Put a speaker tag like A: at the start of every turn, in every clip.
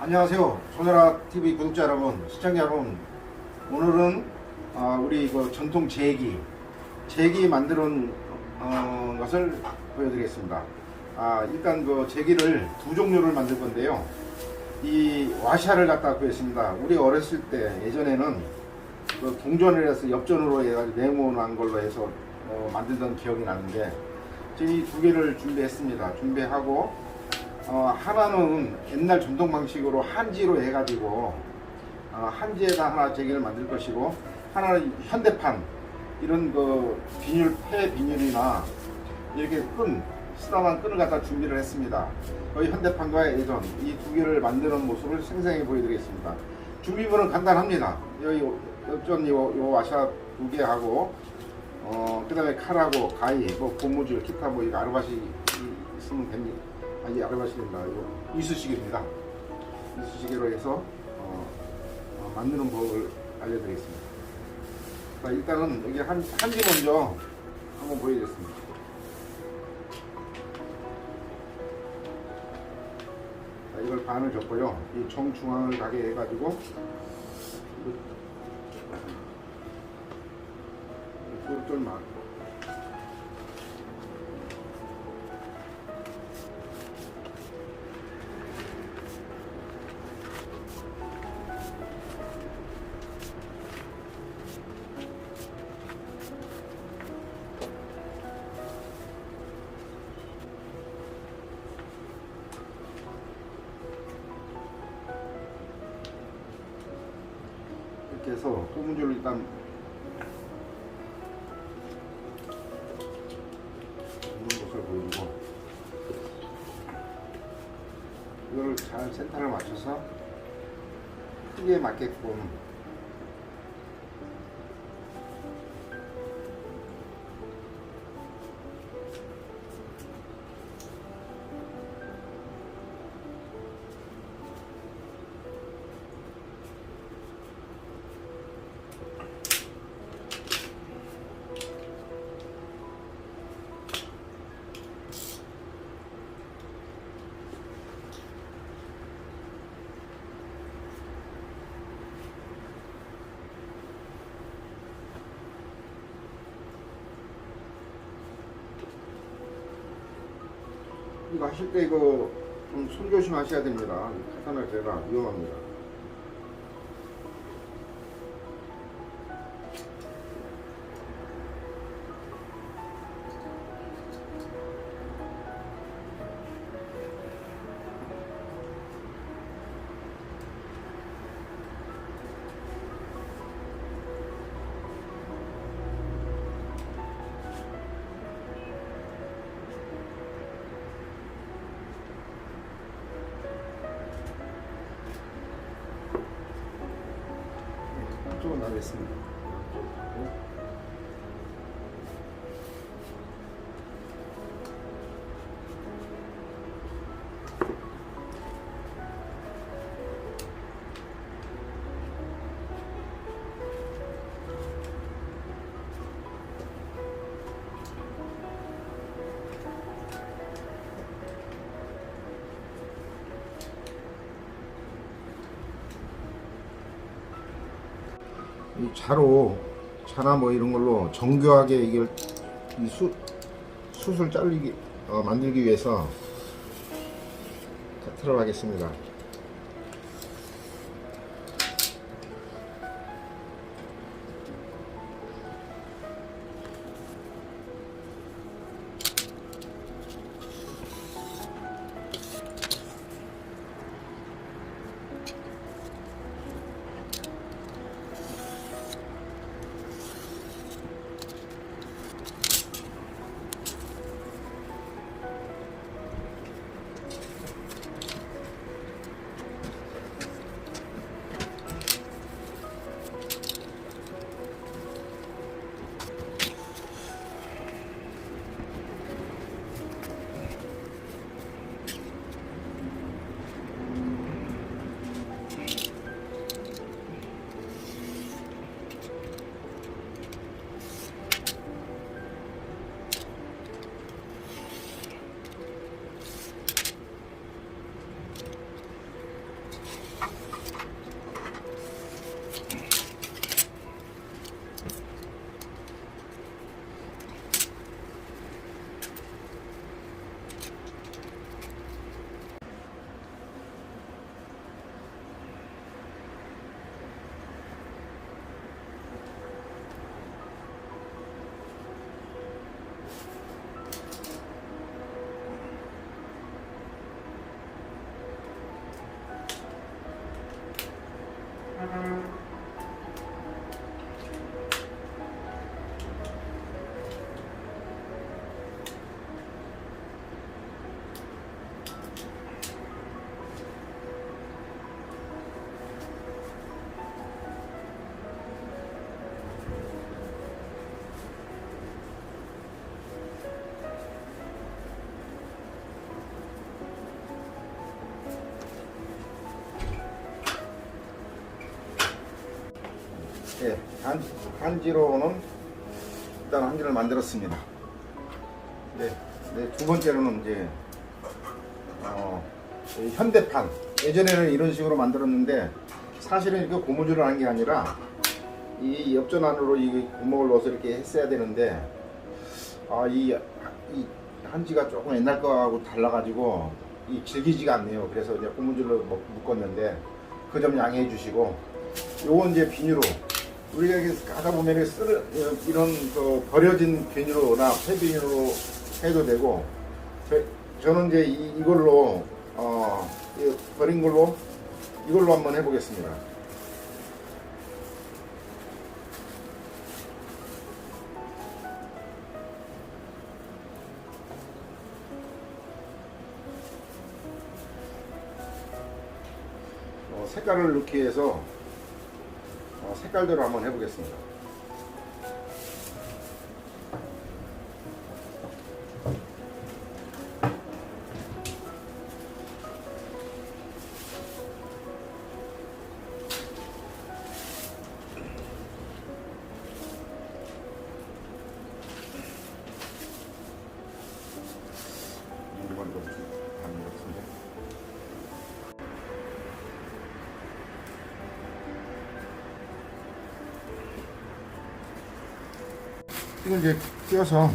A: 안녕하세요. 소녀라 TV 구독자 여러분, 시청자 여러분. 오늘은 아, 우리 그 전통 제기, 제기 만드는 어, 것을 보여드리겠습니다. 아, 일단 그 제기를 두 종류를 만들 건데요. 이 와샤를 갖다 구했습니다. 우리 어렸을 때 예전에는 그 동전을 해서 엽전으로 해가지고 네모난 걸로 해서 어, 만들던 기억이 나는데 지금 이 두 개를 준비했습니다. 준비하고 어, 하나는 옛날 전통 방식으로 한지로 해가지고 어, 한지에다 하나 제기를 만들 것이고 하나는 현대판 이런 그 비닐 폐 비닐이나 이렇게 끈 쓰다만 끈을 갖다 준비를 했습니다. 거의 현대판과 예전 이 두 개를 만드는 모습을 생생히 보여드리겠습니다. 준비물은 간단합니다. 여기 역전 요, 요 와샤 두 개 하고 어 그 다음에 칼하고 가위 뭐 고무줄 기타 뭐 이거 아르바시 있으면 됩니다. 아니 아르바시입니다. 이거 이쑤시개입니다. 이쑤시개로 해서 어, 어, 만드는 법을 알려드리겠습니다. 자, 일단은 여기 한 한지 먼저 한번 보여드리겠습니다. 자, 이걸 반을 줬고요. 이 정중앙을 가게 해가지고 막이 해서 고무줄을 일단 있는 것을 보여주고 이거를 잘 센터를 맞춰서 크기에 맞게끔 이거 하실 때 이거 좀 손 조심하셔야 됩니다. 카타나 제가 위험합니다. 이 이 자로 자나 뭐 이런 걸로 정교하게 이걸 이 수, 숯을 자르기 어, 만들기 위해서 카트를 하겠습니다. ハハハハ! Thank you. 예, 한, 한지로는 일단 한지를 만들었습니다. 네, 네, 두 번째로는 이제 어, 이 현대판 예전에는 이런 식으로 만들었는데 사실은 이렇게 고무줄을 한 게 아니라 이 옆전 안으로 이 구멍을 넣어서 이렇게 했어야 되는데 아이 이 한지가 조금 옛날 거하고 달라가지고 이 질기지가 않네요. 그래서 이제 고무줄로 먹- 묶었는데 그 점 양해해 주시고 요건 이제 비닐로 우리가 이렇게 가다 보면 쓰러, 이런 그 버려진 비닐로나 폐비닐로 해도 되고 저, 저는 이제 이, 이걸로 어, 이 버린 걸로 이걸로 한번 해보겠습니다. 어, 색깔을 넣기 위해서 어, 색깔대로 한번 해보겠습니다. 이걸 이제 띄어서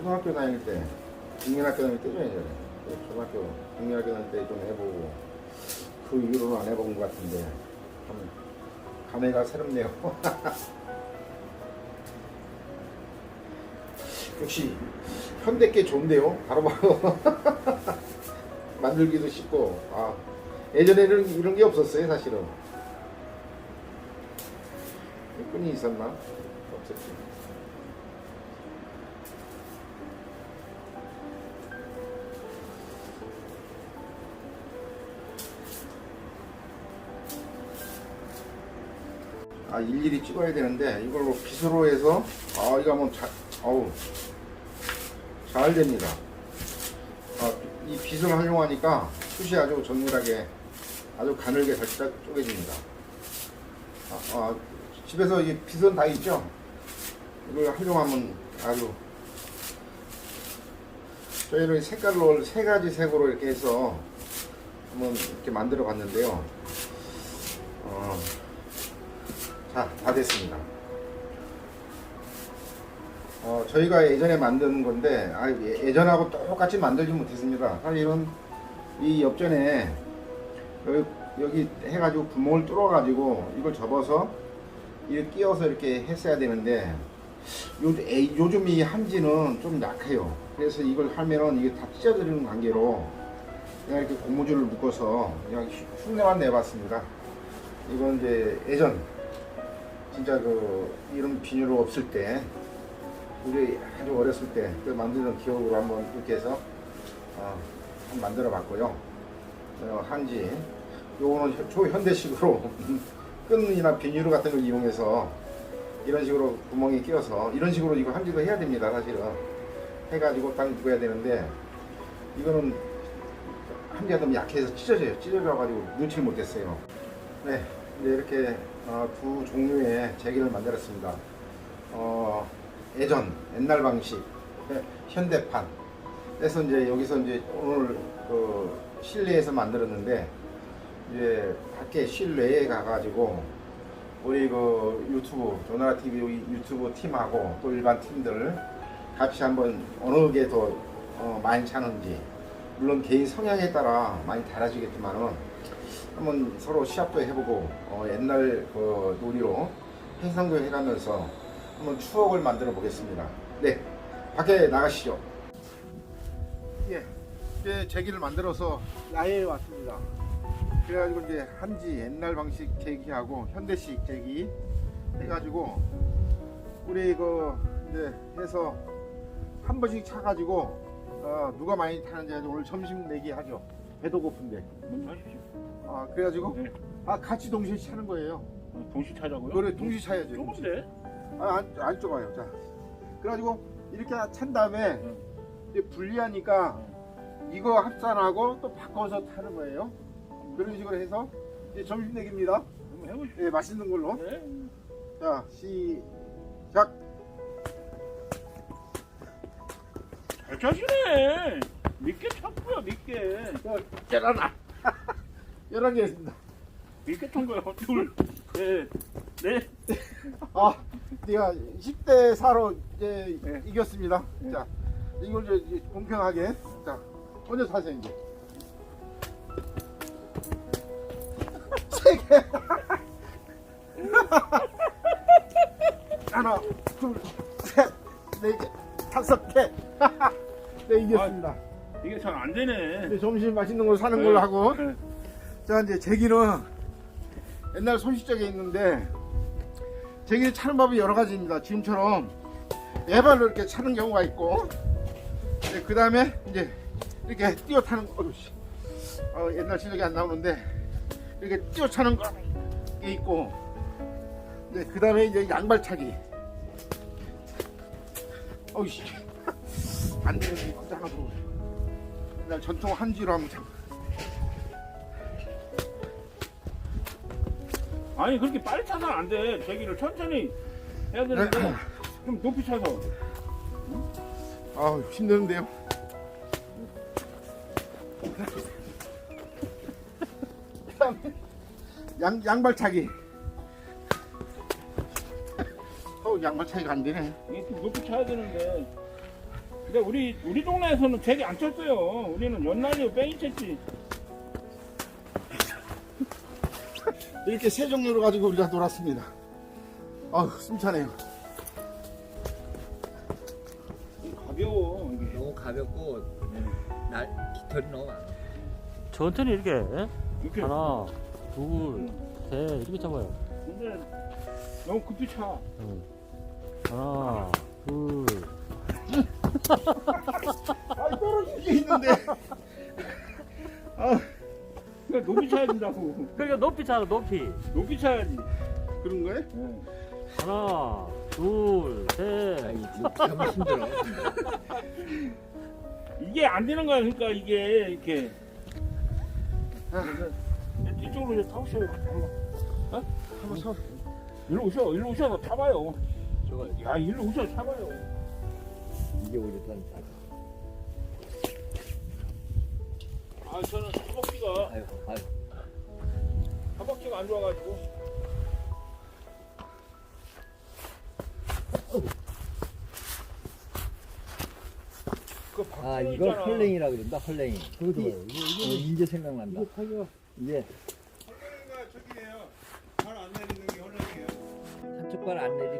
A: 초등학교 다닐 때, 국민학교 다닐 때죠, 예전에. 그 초등학교, 국민학교 다닐 때 좀 해보고, 그 이후로는 안 해본 것 같은데, 참, 감회가 새롭네요. 역시, 현대께 좋은데요? 바로바로. 만들기도 쉽고, 아, 예전에는 이런 게 없었어요, 사실은. 끈이 있었나? 없었지. 아 일일이 찍어야 되는데 이걸로 빗으로 해서 아 이거 한번 잘 어우 잘 됩니다. 아, 이 빗을 활용하니까 숱이 아주 정밀하게 아주 가늘게 잘 쪼- 쪼개집니다. 아, 아, 집에서 이 빗은 다 있죠? 이걸 활용하면 아주 저희는 색깔로 세 가지 색으로 이렇게 해서 한번 이렇게 만들어 봤는데요. 어, 자, 다 됐습니다. 어, 저희가 예전에 만든 건데, 아, 예- 예전하고 똑같이 만들지 못했습니다. 사실은 이 옆전에 여기, 여기 해가지고 구멍을 뚫어가지고 이걸 접어서 이렇게 끼워서 이렇게 했어야 되는데, 요, 에, 요즘 이 한지는 좀 약해요. 그래서 이걸 하면은 이게 다 찢어지는 관계로 그냥 이렇게 고무줄을 묶어서 그냥 흉- 흉내만 내봤습니다. 이건 이제 예전 진짜 그 이런 비닐로 없을 때 우리 아주 어렸을 때 그 만드는 기억으로 한번 이렇게 해서 어, 만들어 봤고요. 어, 한지 요거는 현- 초현대식으로 끈이나 비닐 같은 걸 이용해서 이런 식으로 구멍에 끼워서 이런 식으로 이거 한지도 해야 됩니다 사실은. 해가지고 딱 묶어야 되는데 이거는 한지가 너무 약해서 찢어져요. 찢어져가지고 넣지를 못했어요. 네 이제 이렇게 어, 두 종류의 제기를 만들었습니다. 어, 예전 옛날 방식 네, 현대판. 그래서 이제 여기서 이제 오늘 그 실내에서 만들었는데 이제 밖에 실내에 가가지고 우리 그 유튜브 조나라 TV 유튜브 팀하고 또 일반 팀들 같이 한번 어느 게더 어, 많이 차는지 물론 개인 성향에 따라 많이 달라지겠지만은 한번 서로 시합도 해보고 어, 옛날 그 놀이로 해상도 해가면서 한번 추억을 만들어 보겠습니다. 네, 밖에 나가시죠. 예, 이제 제기를 만들어서 야외에 왔습니다. 그래가지고 이제 한지 옛날 방식 제기하고 현대식 제기 해가지고 우리 그 이제 해서 한 번씩 차가지고 어, 누가 많이 타는지 오늘 점심 내기 하죠. 배도 고픈데.
B: 하십시오.
A: 아 그래가지고
B: 네.
A: 아 같이 동시에 차는 거예요.
B: 동시 타자고요?
A: 그래 동시에 차야죠.
B: 좁은데?
A: 아안 안 좁아요. 자 그래가지고 이렇게 찬 다음에
B: 응.
A: 이제 분리하니까 이거 합산하고 또 바꿔서 타는 거예요. 그런 식으로 해서 이제 점심 내기입니다.
B: 한번 해보십시오.
A: 예, 맛있는 걸로.
B: 네.
A: 자, 시작.
B: 잘 차시네. 믿게 찼고요, 믿게.
A: 짜라나. 열한 개.
B: 믿게 찬 거예요. 둘, 셋, 넷.
A: 아, 내가 10대 4로 이제
B: 네.
A: 이겼습니다.
B: 네.
A: 자, 이걸 이제 공평하게. 자, 먼저 사세요, 이제. 세 개. 하나, 둘, 셋, 네 개, 다섯 개. 네, 이겼습니다.
B: 이게 잘 안 되네.
A: 이제 점심 맛있는 걸 사는 걸로 하고.
B: 네.
A: 자 이제 제기는 옛날 손시적에 있는데 제기 차는 법이 여러 가지입니다. 지금처럼 애발로 이렇게 차는 경우가 있고 그 다음에 이제 이렇게 뛰어 타는 거. 어, 옛날 실력이 안 나오는데 이렇게 뛰어 차는 거 있고 그 다음에 이제 양발 차기 어이씨 안 되는 거 하나도 옛날 전통 한지로 하면 참
B: 아니, 그렇게 빨리 차서는 안 돼. 제기를 천천히 해야 되는데. 좀 높이 차서.
A: 아우 힘드는데요. 양 양발 차기. 어 양발 차기가 안 되네.
B: 이게 좀 높이 차야 되는데. 근데 우리, 우리 동네에서는 제기 안 쳤어요. 우리는 연날리고 뺑이 쳤지.
A: 이렇게 세 종류로 가지고 우리가 놀았습니다. 아우 숨차네요.
B: 가벼워, 이게.
C: 너무 가볍고 날 깃털이 너무 많아.
D: 천천히 이렇게
B: 이렇게.
D: 하나, 둘, 셋 이렇게 잡아요.
B: 근데 너무 급히 차.
D: 하나, 둘.
A: 아 떨어지게 있는데.
B: 높이 차야 된다고.
D: 그러니까 높이 차라 높이.
B: 높이 차야지.
A: 그런 거예요?
B: 예.
D: 하나, 둘, 셋.
C: 아이 너무 힘들어.
B: 이게 안 되는 거야. 그러니까 이게 이렇게. 그래서 이쪽으로 이제 타보셔요. 한번. 어? 한번 서. 일로 오셔. 일로 오셔서 타봐요.
C: 저거
B: 야, 일로 오셔 타봐요.
C: 이게 오히려 더 낫다.
B: 아, 저는 안 좋아가지고.
C: 그아 이거
B: 있잖아.
C: 헐랭이라 그런다 헐랭이.
D: 그것도
C: 이-
D: 봐요. 이거,
C: 어, 이제 생각난다.
D: 이거 타기가.
C: 이제
A: 저기예요. 발안 내리는 게 혼란이에요.
C: 한쪽 발 안 내리